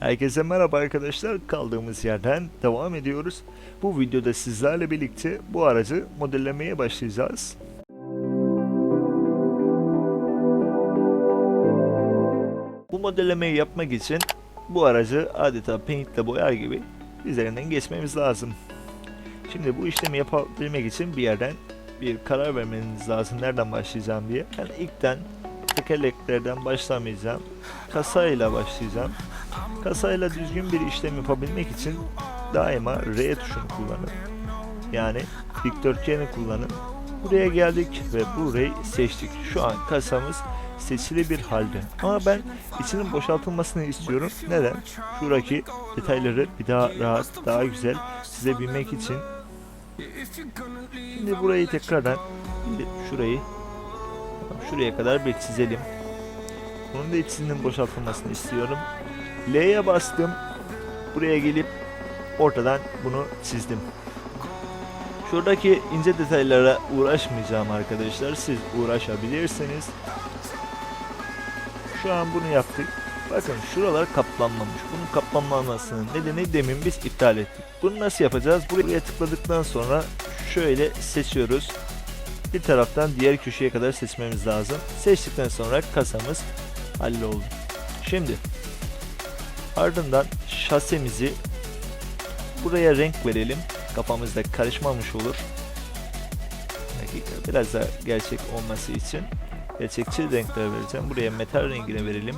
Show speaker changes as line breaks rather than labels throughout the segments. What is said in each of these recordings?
Herkese merhaba arkadaşlar. Kaldığımız yerden devam ediyoruz. Bu videoda sizlerle birlikte bu aracı modellemeye başlayacağız. Bu modellemeyi yapmak için bu aracı adeta paintle boyar gibi üzerinden geçmemiz lazım. Şimdi bu işlemi yapabilmek için bir yerden bir karar vermeniz lazım nereden başlayacağım diye. Ben ilkten tekerleklerden başlamayacağım. Kasayla başlayacağım. Kasayla düzgün bir işlem yapabilmek için daima R tuşunu kullanın. Yani dikdörtgeni kullanın. Buraya geldik ve burayı seçtik. Şu an kasamız seçili bir halde. Ama ben içinin boşaltılmasını istiyorum. Neden? Şuradaki detayları bir daha rahat, daha güzel size bilmek için. Şimdi burayı tekrardan şurayı şuraya kadar bir çizelim. Bunun da içinin boşaltılmasını istiyorum. L'ye bastım. Buraya gelip ortadan bunu çizdim. Şuradaki ince detaylara uğraşmayacağım arkadaşlar. Siz uğraşabilirsiniz. Şu an bunu yaptık. Bakın şuralar kaplanmamış. Bunun kaplanmamasının nedeni demin biz iptal ettik. Bunu nasıl yapacağız? Buraya tıkladıktan sonra şöyle seçiyoruz. Bir taraftan diğer köşeye kadar seçmemiz lazım. Seçtikten sonra kasamız halloldu. Şimdi ardından şasemizi buraya renk verelim. Kafamızda karışmamış olur. Biraz daha gerçek olması için gerçekçi renkler vereceğim. Buraya metal rengine verelim.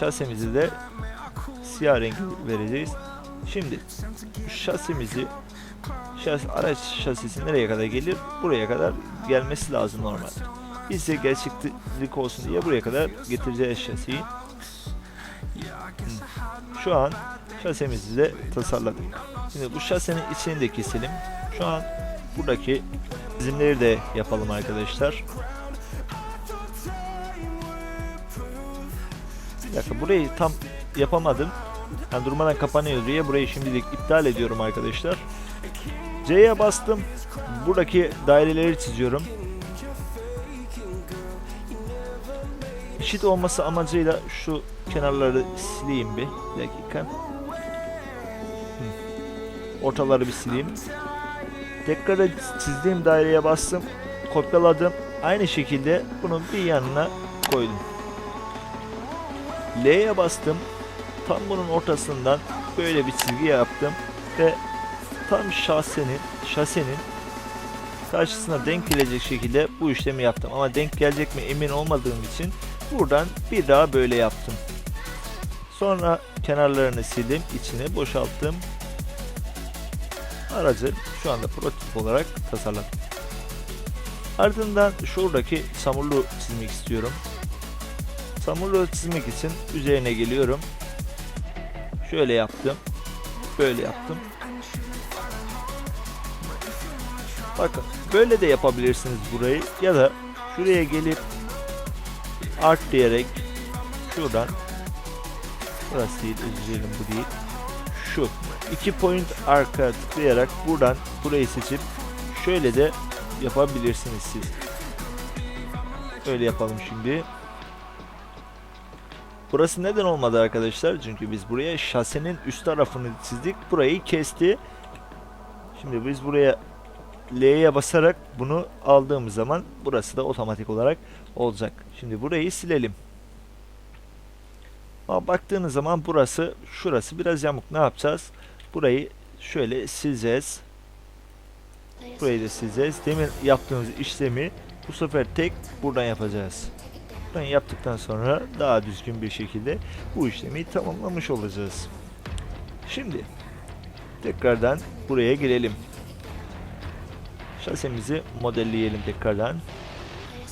Şasemizi de siyah rengi vereceğiz. Şimdi şasemizi şas, araç şasisi nereye kadar gelir? Buraya kadar gelmesi lazım normalde. Biz de gerçeklik olsun diye buraya kadar getireceğiz şasiyi. Şu an şasemizi de tasarladık. Şimdi bu şasenin içini de keselim. Şu an buradaki çizimleri de yapalım arkadaşlar. Bir burayı tam yapamadım. Yani durmadan kapanıyor diye burayı şimdilik iptal ediyorum arkadaşlar. C'ye bastım. Buradaki daireleri çiziyorum. Eşit olması amacıyla şu kenarları sileyim bir, dakika. Ortaları bir sileyim. Tekrar çizdiğim daireye bastım. Kopyaladım. Aynı şekilde bunun bir yanına koydum. L'ye bastım. Tam bunun ortasından böyle bir çizgi yaptım ve tam şasenin şasenin karşısına denk gelecek şekilde bu işlemi yaptım. Ama denk gelecek mi emin olmadığım için buradan bir daha böyle yaptım. Sonra kenarlarını sildim, içini boşalttım. Aracı şu anda prototip olarak tasarladım. Ardından şuradaki samurlu çizmek istiyorum. Samurlu çizmek için üzerine geliyorum. Şöyle yaptım. Böyle yaptım. Bakın böyle de yapabilirsiniz burayı ya da şuraya gelip art diyerek şuradan burası değil özür dilerim bu değil şu iki point arka tıklayarak buradan burayı seçip şöyle de yapabilirsiniz siz. Öyle yapalım şimdi. Burası neden olmadı arkadaşlar? Çünkü biz buraya şasenin üst tarafını çizdik. Burayı kesti. Şimdi biz buraya L'ye basarak bunu aldığımız zaman burası da otomatik olarak olacak. Şimdi burayı silelim. Ama baktığınız zaman burası şurası biraz yamuk. Ne yapacağız? Burayı şöyle sileceğiz. Burayı da sileceğiz. Demin yaptığımız işlemi bu sefer tek buradan yapacağız. Buradan yaptıktan sonra daha düzgün bir şekilde bu işlemi tamamlamış olacağız. Şimdi tekrardan buraya girelim. Şasemizi modelleyelim tekrardan.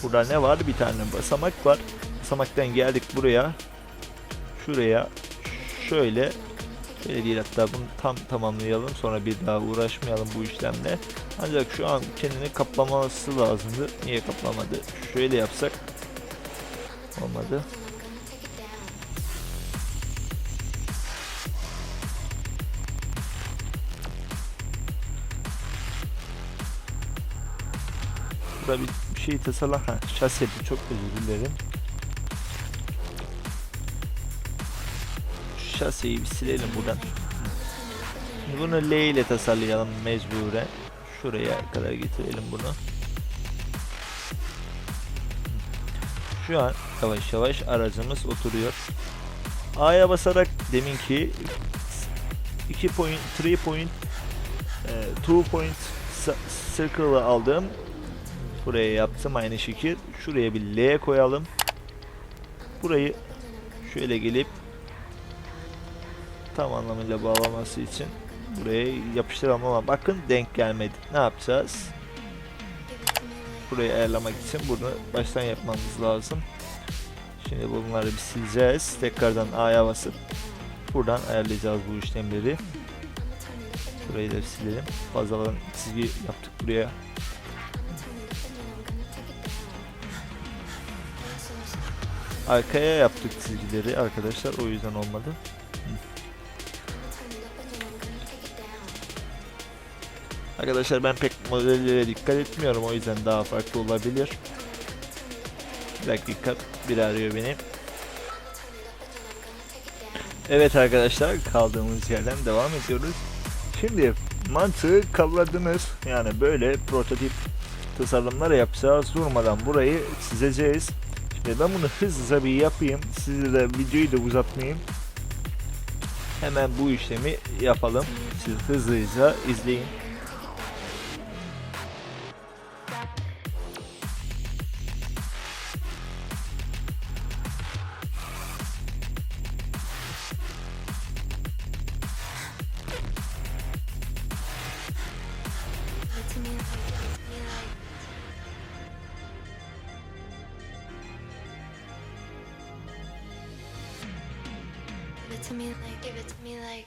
Burada ne var? Bir tane basamak var. Basamaktan geldik buraya. Şuraya şöyle şöyle değil hatta bunu tam tamamlayalım sonra bir daha uğraşmayalım bu işlemle. Ancak şu an kendini kaplaması lazımdı. Niye kaplamadı? Şöyle yapsak olmadı. Burada bir, şey tasarla. Ha, şase bu çok özür dilerim. Şasiyi bir silelim buradan. Bunu L ile tasarlayalım mecburen. Şuraya kadar getirelim bunu. Şu an yavaş yavaş aracımız oturuyor. A'ya basarak deminki 2 point, 3 point, 2 point sa- circle'ı aldım. Buraya yaptım aynı şekil. Şuraya bir L koyalım. Burayı şöyle gelip tam anlamıyla bağlaması için buraya yapıştıralım ama bakın denk gelmedi. Ne yapacağız? Burayı ayarlamak için bunu baştan yapmamız lazım. Şimdi bunları bir sileceğiz. Tekrardan A'ya basıp buradan ayarlayacağız bu işlemleri. Burayı da silelim. Fazladan çizgi yaptık buraya. Arkaya yaptık çizgileri arkadaşlar. O yüzden olmadı. Arkadaşlar ben pek modellere dikkat etmiyorum. O yüzden daha farklı olabilir. Bir dakika. Bir arıyor beni. Evet arkadaşlar kaldığımız yerden devam ediyoruz. Şimdi mantığı kavradınız. Yani böyle prototip tasarımlar yapacağız. Durmadan burayı çizeceğiz. Şimdi ben bunu hızlıca bir yapayım. Size de videoyu da uzatmayayım. Hemen bu işlemi yapalım. Siz hızlıca izleyin.
Me like, give it to me like,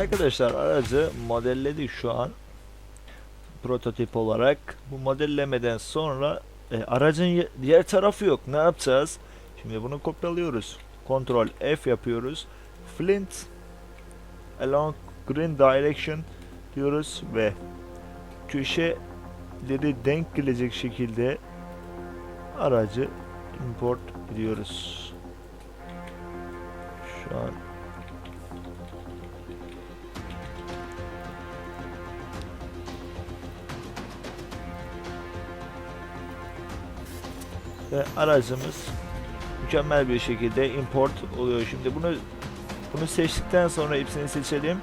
Arkadaşlar aracı modelledik şu an prototip olarak. Bu modellemeden sonra e, aracın diğer tarafı yok. Ne yapacağız? Şimdi bunu kopyalıyoruz. Ctrl F yapıyoruz. Flint along green direction diyoruz ve köşeleri denk gelecek şekilde aracı import ediyoruz. Şu an ve aracımız mükemmel bir şekilde import oluyor. Şimdi bunu bunu seçtikten sonra hepsini seçelim.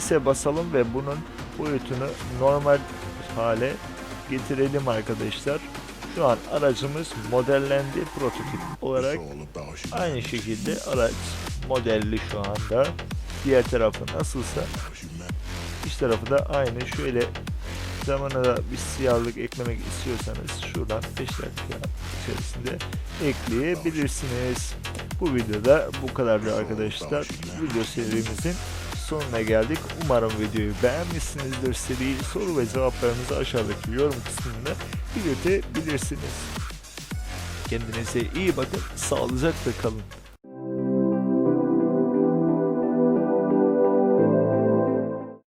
S'e basalım ve bunun boyutunu normal hale getirelim arkadaşlar. Şu an aracımız modellendi prototip olarak. Aynı şekilde araç modelli şu anda. Diğer tarafı nasılsa iç tarafı da aynı. Şöyle zamana da bir siyahlık eklemek istiyorsanız şuradan 5 dakika içerisinde ekleyebilirsiniz. Bu videoda bu kadardı arkadaşlar. Video serimizin sonuna geldik. Umarım videoyu beğenmişsinizdir. Seri soru ve cevaplarınızı aşağıdaki yorum kısmında belirtebilirsiniz. Kendinize iyi bakın. Sağlıcakla kalın.